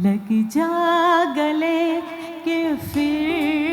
लग जा गले के फिर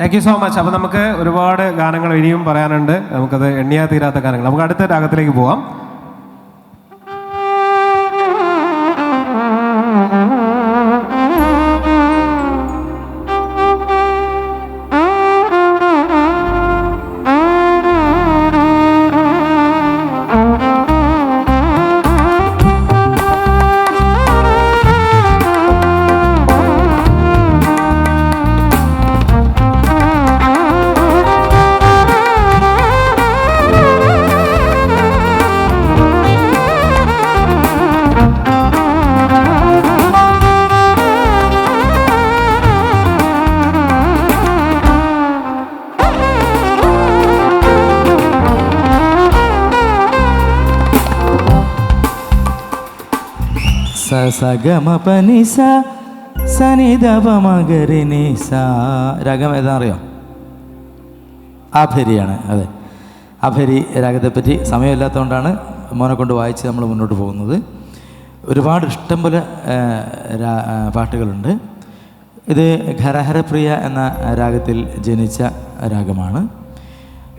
താങ്ക് യു സോ മച്ച് അപ്പോൾ നമുക്ക് ഒരുപാട് ഗാനങ്ങൾ ഇനിയും പറയാനുണ്ട്. നമുക്കത് എണ്ണിയാ തീരാത്ത ഗാനങ്ങൾ. നമുക്ക് അടുത്ത രാഗത്തിലേക്ക് പോവാം. സ പനിസ ഗ മ പ നി സ സ നി ദ പ മ ഗ രി നി സ രാഗം ഏതാണെന്നറിയോ ആഭരിയാണ് അതെ. അഭരി രാഗത്തെപ്പറ്റി സമയമില്ലാത്തതുകൊണ്ടാണ് മോനെ കൊണ്ട് വായിച്ച് നമ്മൾ മുന്നോട്ട് പോകുന്നത്. ഒരുപാട് ഇഷ്ടം പോലെ പാട്ടുകളുണ്ട്. ഇത് ഘരഹരപ്രിയ എന്ന രാഗത്തിൽ ജനിച്ച രാഗമാണ്.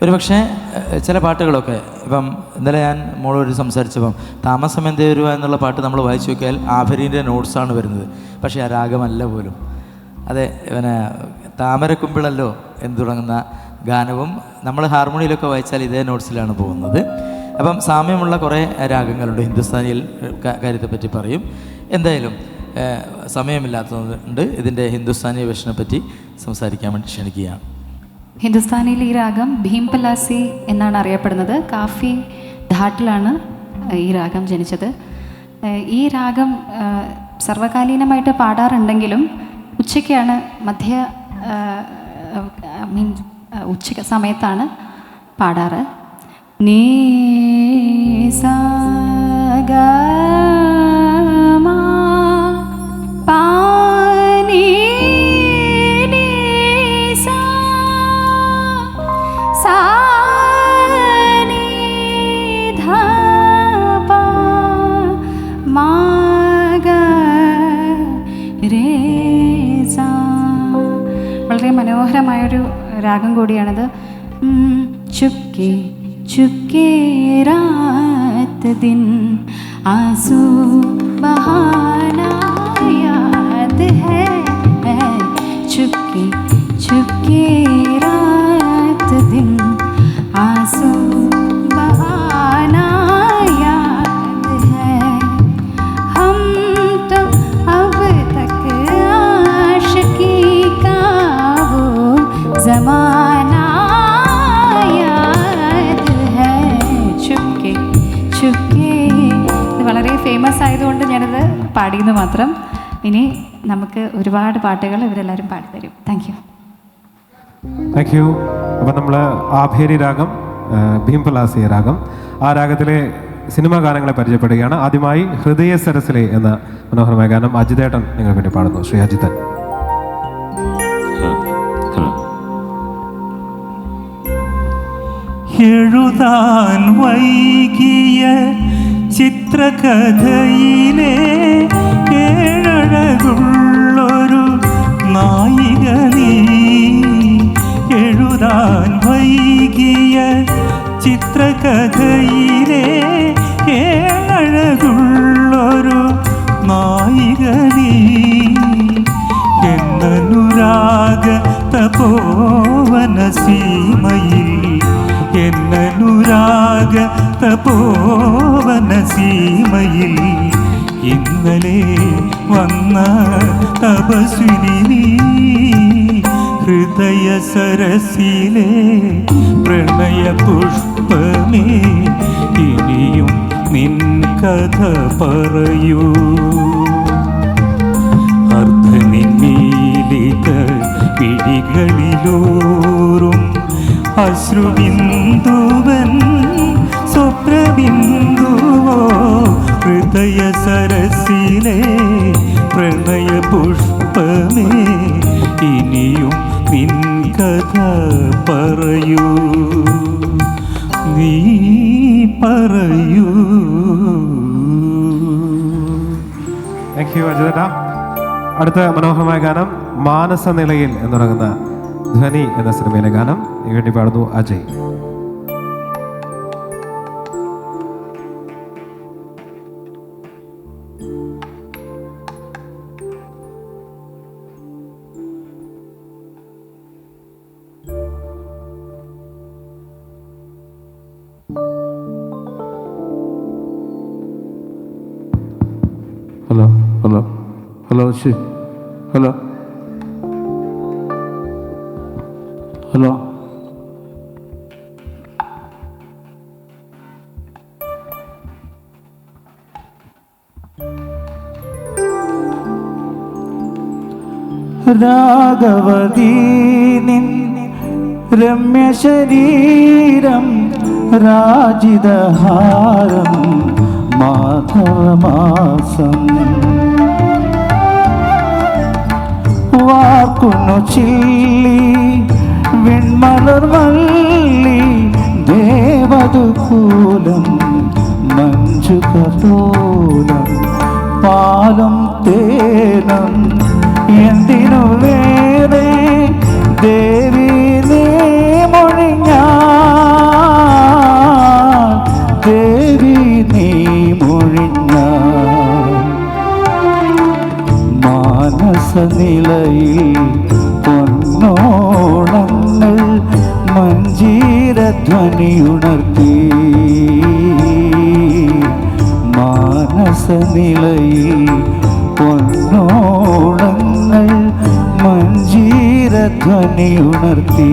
ഒരുപക്ഷെ പക്ഷേ ചില പാട്ടുകളൊക്കെ ഇപ്പം ഇന്നലെ ഞാൻ മോളോട് സംസാരിച്ചപ്പം താമസം എന്തേ വരുക എന്നുള്ള പാട്ട് നമ്മൾ വായിച്ചു നോക്കിയാൽ ആഭരീന്റെ നോട്ട്സാണ് വരുന്നത്. പക്ഷേ ആ രാഗമല്ല പോലും. അതെ പിന്നെ താമരക്കുമ്പിളല്ലോ എന്ന് തുടങ്ങുന്ന ഗാനവും നമ്മൾ ഹാർമോണിയിലൊക്കെ വായിച്ചാൽ ഇതേ നോട്ട്സിലാണ് പോകുന്നത്. അപ്പം സാമ്യമുള്ള കുറേ രാഗങ്ങളുണ്ട്. ഹിന്ദുസ്ഥാനിയിൽ കാര്യത്തെ കാര്യത്തെപ്പറ്റി പറയും. എന്തായാലും സമയമില്ലാത്തതുകൊണ്ട് ഇതിന്റെ ഹിന്ദുസ്ഥാനി വേഷനെ പറ്റി സംസാരിക്കാൻ വേണ്ടി ക്ഷണിക്കുകയാണ്. ഹിന്ദുസ്ഥാനിയിൽ ഈ രാഗം ഭീം പലാസി എന്നാണ് അറിയപ്പെടുന്നത്. കാഫി ഘാട്ടിലാണ് ഈ രാഗം ജനിച്ചത്. ഈ രാഗം സർവകാലീനമായിട്ട് പാടാറുണ്ടെങ്കിലും ഉച്ചയ്ക്കാണ് മധ്യ മീൻ ഉച്ച സമയത്താണ് പാടാറ്. നീ സാ വളരെ മനോഹരമായൊരു രാഗം കൂടിയാണിത് ചുക്കി ചുക്കേ രാത് ദിൻ ചുക്കി ചുക്കേ രാത് പാടിയെന്ന് മാത്രം ഇനി നമുക്ക് ഒരുപാട് പാട്ടുകൾ ഇവരെല്ലാവരും പാടിത്തരും. താങ്ക് യു താങ്ക് യു അപ്പം നമ്മൾ ആഭേരി രാഗം ഭീംപലാസിയ രാഗം. ആ രാഗത്തിലെ സിനിമാ ഗാനങ്ങളെ പരിചയപ്പെടുകയാണ്. ആദ്യമായി ഹൃദയ സരസിലെ എന്ന മനോഹരമായ ഗാനം അജിതേട്ടൻ നിങ്ങൾ വേണ്ടി പാടുന്നു. ശ്രീ അജിതൻ. എഴുതാൻ വൈകിയ ചിത്രകഥയിലെ ഏഴഴകുള്ളൊരു നായിക നീ. എഴുതാൻ വൈകിയ ചിത്രകഥയിലെ ഏഴഴകുള്ളൊരു നായിക നീ. എന്നനുരാഗ തപോവന സീമയിൽ എന്നനുരാഗ പാവന സീമയിൽ ഇന്നലെ വന്ന തപസ്വിനി ഹൃദയ സരസിലെ പ്രണയ പുഷ്പമേ ഇനിയും നിൻ കഥ പറയൂ. അർദ്ധനിമീലിത പിടികളിലോറും അശ്രുബിന്ദുവൻ സരസിലെ പ്രണയ പുഷ്പമേ ഇനിയും നിൻ കഥ പറയൂ. നീ പറയൂ. താങ്ക് യു അടുത്ത മനോഹരമായ ഗാനം മാനസനിലയിൽ എന്ന് തുടങ്ങുന്ന ധ്വനി എന്ന സിനിമയിലെ ഗാനം. വേണ്ടി പാടുന്നു അജയ്. ശരി. ഹലോ. ഹലോ. നിൻ രമ്യ ശരീരം രാജിതഹാരം മാധവമാസം വാർക്കുന്നു ചില്ലി വിൺമലർ വള്ളി ദേവതുകൂലം മഞ്ജു കപോലം പാലും തേനും എന്തിനു വേറെ ദേവി മഞ്ജീരധ്വനിയുണർത്തി മാനസനിലയിൽ പൊന്നോണങ്ങൾ മഞ്ജീരധ്വനിയുണർത്തി.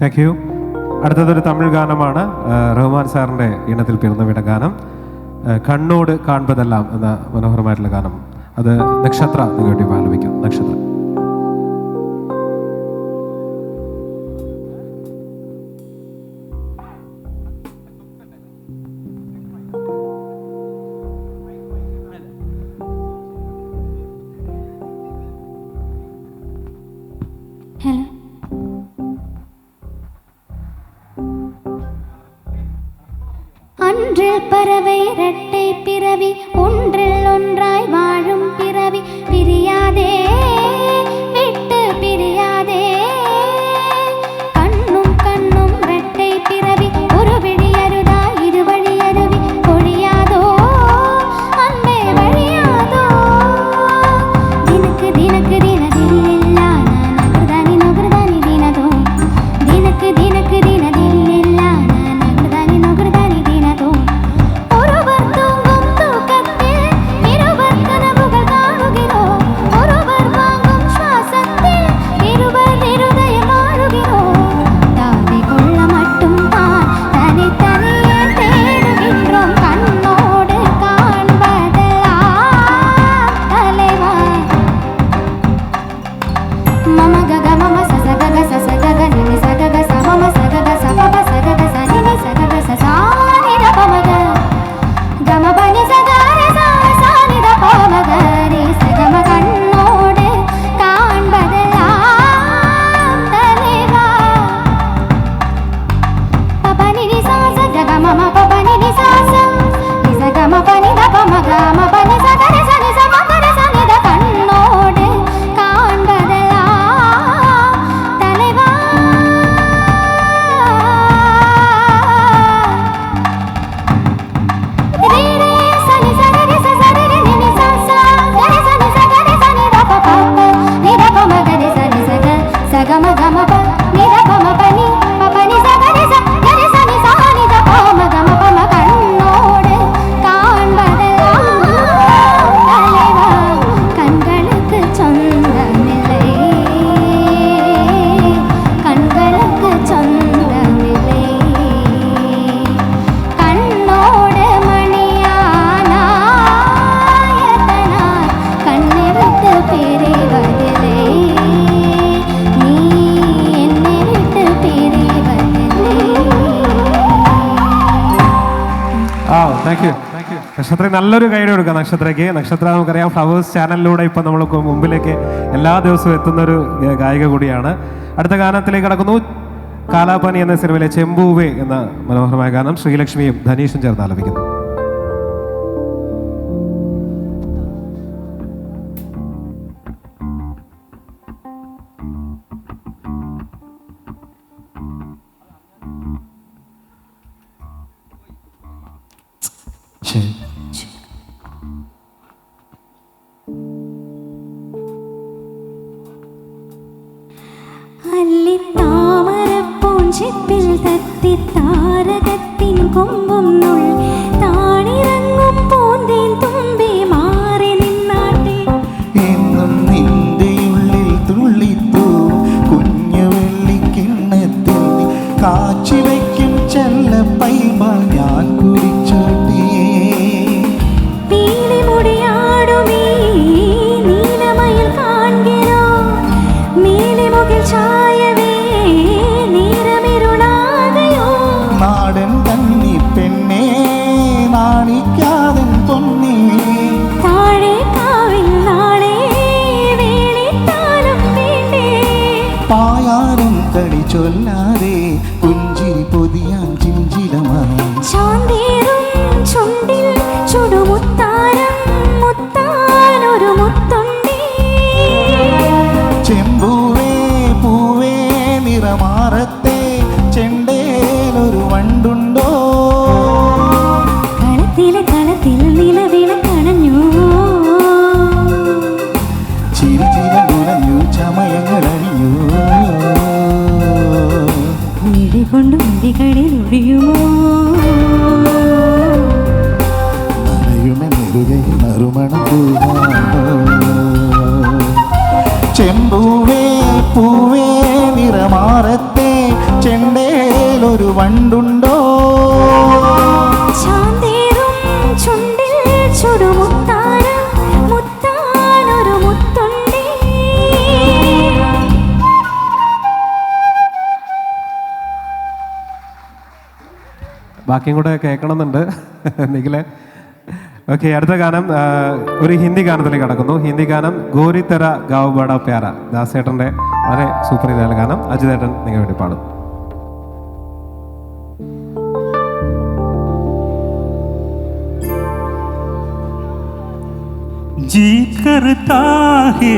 താങ്ക് യു അടുത്തതൊരു തമിഴ് ഗാനമാണ് റഹ്മാൻ സാറിന്റെ ഈണത്തിൽ പിറന്നുവിട്ട ഗാനം. കണ്ണോട് കാൺപതെല്ലാം എന്ന മനോഹരമായിട്ടുള്ള ഗാനം അത് നക്ഷത്ര നിങ്ങൾക്ക് വേണ്ടി ആലപിക്കും നക്ഷത്ര ഹലോ அன்றில் பறவை இரட்டை ആ താങ്ക് യു നക്ഷത്ര നല്ലൊരു ഗൈഡ് കൊടുക്കാം നക്ഷത്രയ്ക്ക്. നക്ഷത്ര നമുക്കറിയാം ഫ്ലവേഴ്സ് ചാനലിലൂടെ ഇപ്പം നമ്മൾ മുമ്പിലേക്ക് എല്ലാ ദിവസവും എത്തുന്ന ഒരു ഗായിക കൂടിയാണ്. അടുത്ത ഗാനത്തിലേക്ക് കടക്കുന്നു. കാലാപാനി എന്ന സിനിമയിലെ ചെമ്പൂവേ എന്ന മനോഹരമായ ഗാനം ശ്രീലക്ഷ്മിയും ധനീഷും ചേർന്ന് ആലപിക്കുന്നു. ശരി അല്ലിത്താമരപ്പൂഞ്ചിപ്പിൽ തത്തി താരകത്തിൻ കൊമ്പും താണിറങ്ങും പൂന്തേൻ തുമ്പി മാറി നിന്നാട്ടെ. എന്നും നിന്റെ ഉള്ളിൽ തുള്ളിത്തു കുഞ്ഞു വെള്ളിക്കിണ്ണത്തിൽ നീ trốn nát ചെമ്പൂവേ പൂവേ നിറമാറത്തെ വണ്ടുണ്ടോ? ചുണ്ടിൽ ചുടുമുത്താരം മുത്താനൊരു മുത്തുണ്ടേ. ബാക്കിയും കൂടെ കേൾക്കണമെന്നുണ്ട്. നിഖിലെ ഓക്കെ അടുത്ത ഗാനം ആ, ഒരു ഹിന്ദി ഗാനത്തിലേക്ക് കടക്കുന്നു ഹിന്ദി ഗാനം ഗോരിത്തര ഗാവ് ബഡ പ്യാര ദാസേട്ടൻ്റെ വളരെ സൂപ്പർ ഹിറ്റായ ഗാനം അജിതേട്ടൻ നിങ്ങൾ വേണ്ടി പാടും जी करता है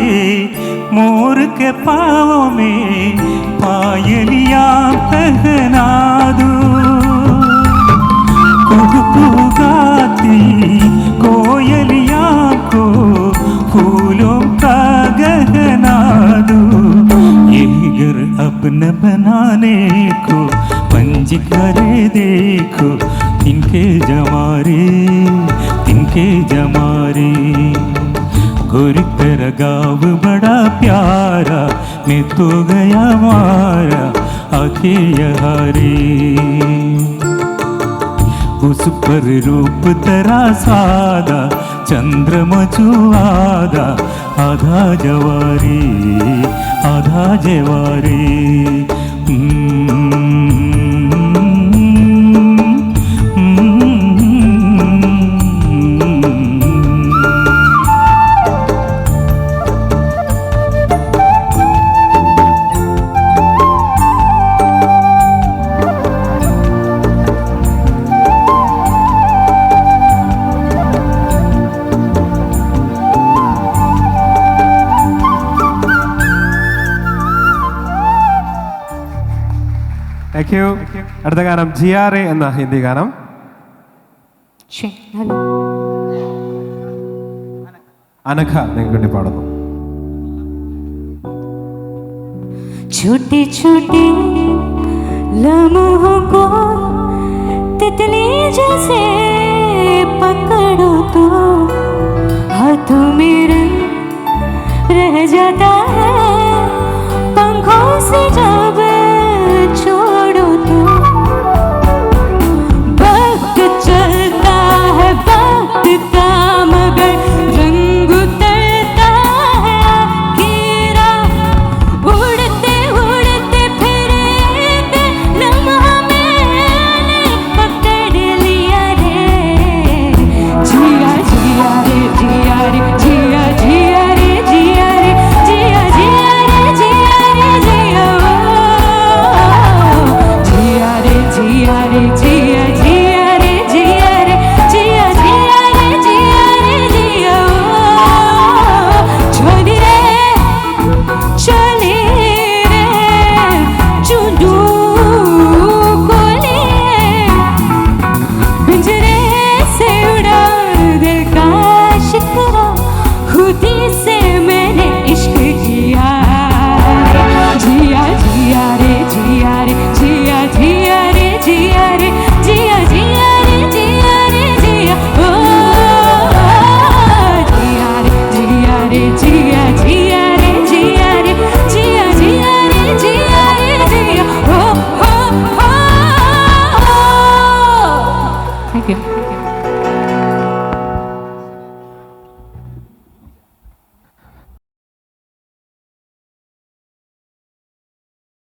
मोर के पाँव में पायलिया पहना दूं कुहू कुहू गाती कोयलिया को फूलों का गहना दूं ये घर अपना बनाने को पंज करे देखो तिनके जमारे तिनके जमारे गोरी तेरा गाँव बड़ा प्यारा मैं तो गया मारा आके यहाँ रे उस पर रूप तेरा सादा चंद्रमा आधा आधा जवारी आधा जवारी താങ്ക് യു അടുത്ത ഗാനം ജിയാറെ എന്ന ഹിന്ദി ഗാനം അനഘ നിങ്ങൾക്ക് വേണ്ടി പാടുന്നു छोटे छोटे लम्हों को तितली जैसे पकड़ो तो हाथों मेरे रह जाता है